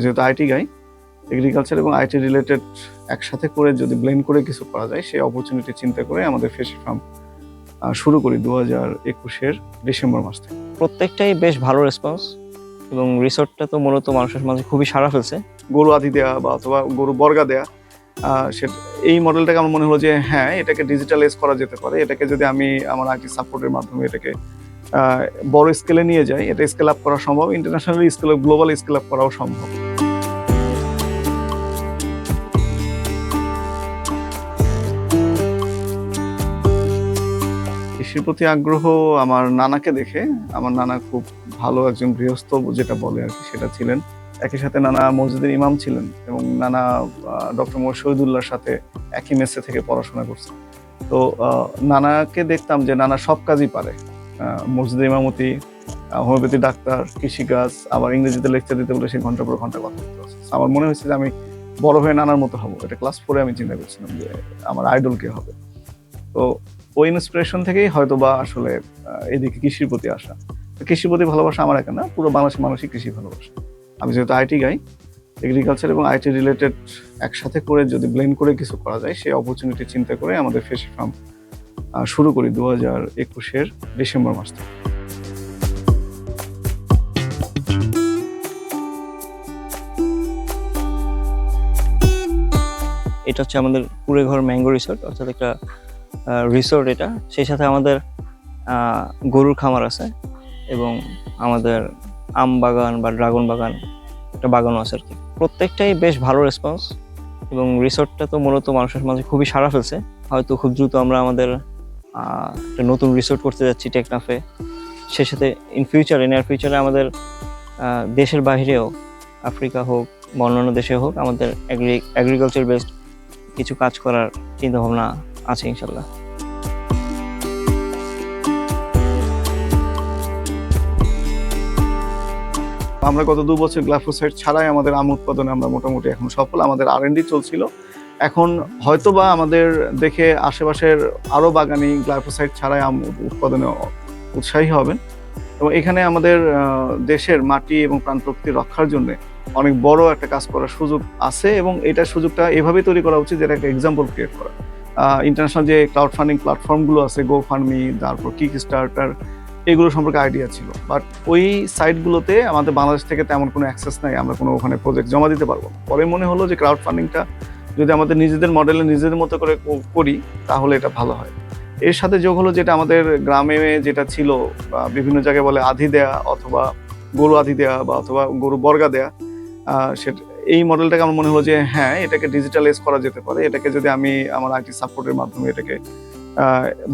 যেহেতু IT guy agriculture এবং IT related একসাথে করে যদি ব্লেন্ড করে কিছু করা যায় সেই অপরচুনিটি চিন্তা করে আমাদের ফেসি ফার্ম শুরু করি দু হাজার একুশের ডিসেম্বর মাস থেকে। প্রত্যেকটাই বেশ ভালো রেসপন্স এবং রিসোর্টটা তো মূলত মানুষের মাঝে খুবই সাড়া ফেলছে। গরু আদি দেওয়া বা অথবা গরু বর্গা দেওয়া আহ, সেটা এই মডেলটাকে আমার মনে হলো যে হ্যাঁ এটাকে ডিজিটালাইজ করা যেতে পারে এটাকে যদি আমি আমার আইটি সাপোর্টের মাধ্যমে এটাকে বড় স্কেলে নিয়ে যায়, এটা স্কেল আপ করা সম্ভব ইন্টারন্যাশনাল স্কেলে গ্লোবাল স্কেল আপ করাও সম্ভব। কৃষির প্রতি আগ্রহ আমার নানাকে দেখে, আমার নানা খুব ভালো একজন গৃহস্থ যেটা বলে আর কি, সেটা ছিলেন। একই সাথে নানা মসজিদের ইমাম ছিলেন এবং নানা ডক্টর মোহাম্মদ শহীদুল্লাহর সাথে একই মেসে থেকে পড়াশোনা করছে তো নানাকে দেখতাম যে নানা সব কাজই পারে। আহ, মসজিদের ইমামতি হোমিওপ্যাথি ডাক্তার কৃষিকাজ আবার ইংরেজিতে লেকচার দিতে বলে সে ঘণ্টা পর ঘণ্টা কথা বলতে আমার মনে হয়েছে যে আমি বড় হয়ে নানার মতো হব। এটা ক্লাস ফোরে আমি চিন্তা করছিলাম যে আমার আইডল কে হবে। তো ওই ইন্সপিরেশন থেকেই হয়তো বা আসলে এদিকে কৃষির প্রতি আসা। কৃষির প্রতি ভালোবাসা আমার একা না পুরো বাংলাদেশের মানুষই কৃষি ভালোবাসা। আমি যেহেতু আইটি গাই এগ্রিকালচার এবং আইটি রিলেটেড একসাথে করে যদি ব্লেন্ড করে কিছু করা যায় সেই অপরচুনিটি চিন্তা করে আমাদের ফেসি ফার্ম শুরু করি দু হাজার একুশের ডিসেম্বর মাস থেকে। এটা হচ্ছে আমাদের কুড়েঘর ম্যাঙ্গো রিসোর্ট, অর্থাৎ একটা রিসোর্ট এটা। সেই সাথে আমাদের গরুর খামার আছে এবং আমাদের আম বাগান বা ড্রাগন বাগান একটা বাগানও আছে আর কি। প্রত্যেকটাই বেশ ভালো রেসপন্স এবং রিসোর্টটা তো মূলত মানুষের মাঝে খুবই সাড়া ফেলছে। হয়তো খুব দ্রুত আমরা আমাদের একটা নতুন রিসোর্ট করতে যাচ্ছি টেকনাফে সেই সাথে ইন ফিউচারে নিয়ার ফিউচারে আমাদের দেশের বাইরেও, আফ্রিকা হোক বা অন্যান্য দেশে হোক, আমাদের এগ্রিকালচার বেসড কিছু কাজ করার চিন্তা ভাবনা আছে ইনশাল্লাহ আমরা গত দু বছর গ্লাফোসাইড ছাড়াই আমাদের আম উৎপাদনে আমরা মোটামুটি এখন সফল। আমাদের আর চলছিল। এখন হয়তোবা আমাদের দেখে আশেপাশের আরও বাগানি গ্লাইফোসাইড ছাড়াই আম উৎপাদনে উৎসাহী হবেন। এবং এখানে আমাদের দেশের মাটি এবং প্রাণ প্রকৃতি রক্ষার জন্য অনেক বড় একটা কাজ করার সুযোগ আছে এবং এটা সুযোগটা এভাবেই তৈরি করা উচিত যেটা একটা এক্সাম্পল ক্রিয়েট করা ইন্টারন্যাশনাল যে ক্লাউড ফান্ডিং প্ল্যাটফর্মগুলো আছে গো ফান্ডমি তারপর কিক স্টার্টার এগুলো সম্পর্কে আইডিয়া ছিল। বাট ওই সাইটগুলোতে আমাদের বাংলাদেশ থেকে তেমন কোনো অ্যাক্সেস নাই, আমরা কোনো ওখানে প্রজেক্ট জমা দিতে পারব পরে মনে হলো যে ক্রাউড ফান্ডিংটা যদি আমাদের নিজেদের মডেলে নিজেদের মতো করে করি, তাহলে এটা ভালো হয়। এর সাথে যোগ হলো যেটা আমাদের গ্রামে যেটা ছিল বিভিন্ন জায়গায় বলে আধি দেয়া অথবা গরু আধি দেয়া বা অথবা গরু বর্গা দেয়া সেটা এই মডেলটাকে আমার মনে হলো যে হ্যাঁ এটাকে ডিজিটালাইজ করা যেতে পারে। এটাকে যদি আমি আমার আইটি সাপোর্টের মাধ্যমে এটাকে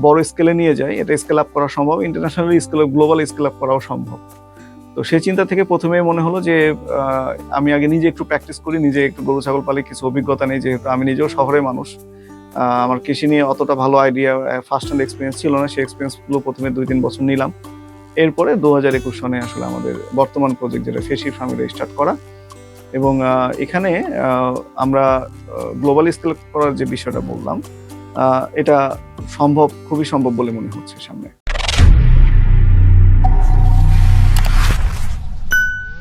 বড় স্কেলে নিয়ে যাই, এটা স্কেল আপ করা সম্ভব। International scale global scale up করাও সম্ভব। তো সেই চিন্তা থেকে প্রথমেই মনে হলো যে আমি আগে নিজে একটু প্র্যাকটিস করি, নিজে একটু গরু, ছাগল, পালে কিছু অভিজ্ঞতা নেই, যেহেতু আমি নিজেও শহরের মানুষ। আমার কৃষি নিয়ে অতটা ভালো আইডিয়া ফার্স্ট হ্যান্ড এক্সপিরিয়েন্স ছিল না, সেই এক্সপিরিয়েন্সগুলো প্রথমে দুই, তিন বছর নিলাম। এরপরে দু হাজার একুশ সনে আসলে আমাদের বর্তমান প্রজেক্ট যেটা ফেসি ফার্মিটা স্টার্ট করা। এবং এখানে আমরা গ্লোবাল স্কেল করার যে বিষয়টা বললাম এটা সম্ভব, খুবই সম্ভব বলে মনে হচ্ছে সামনে।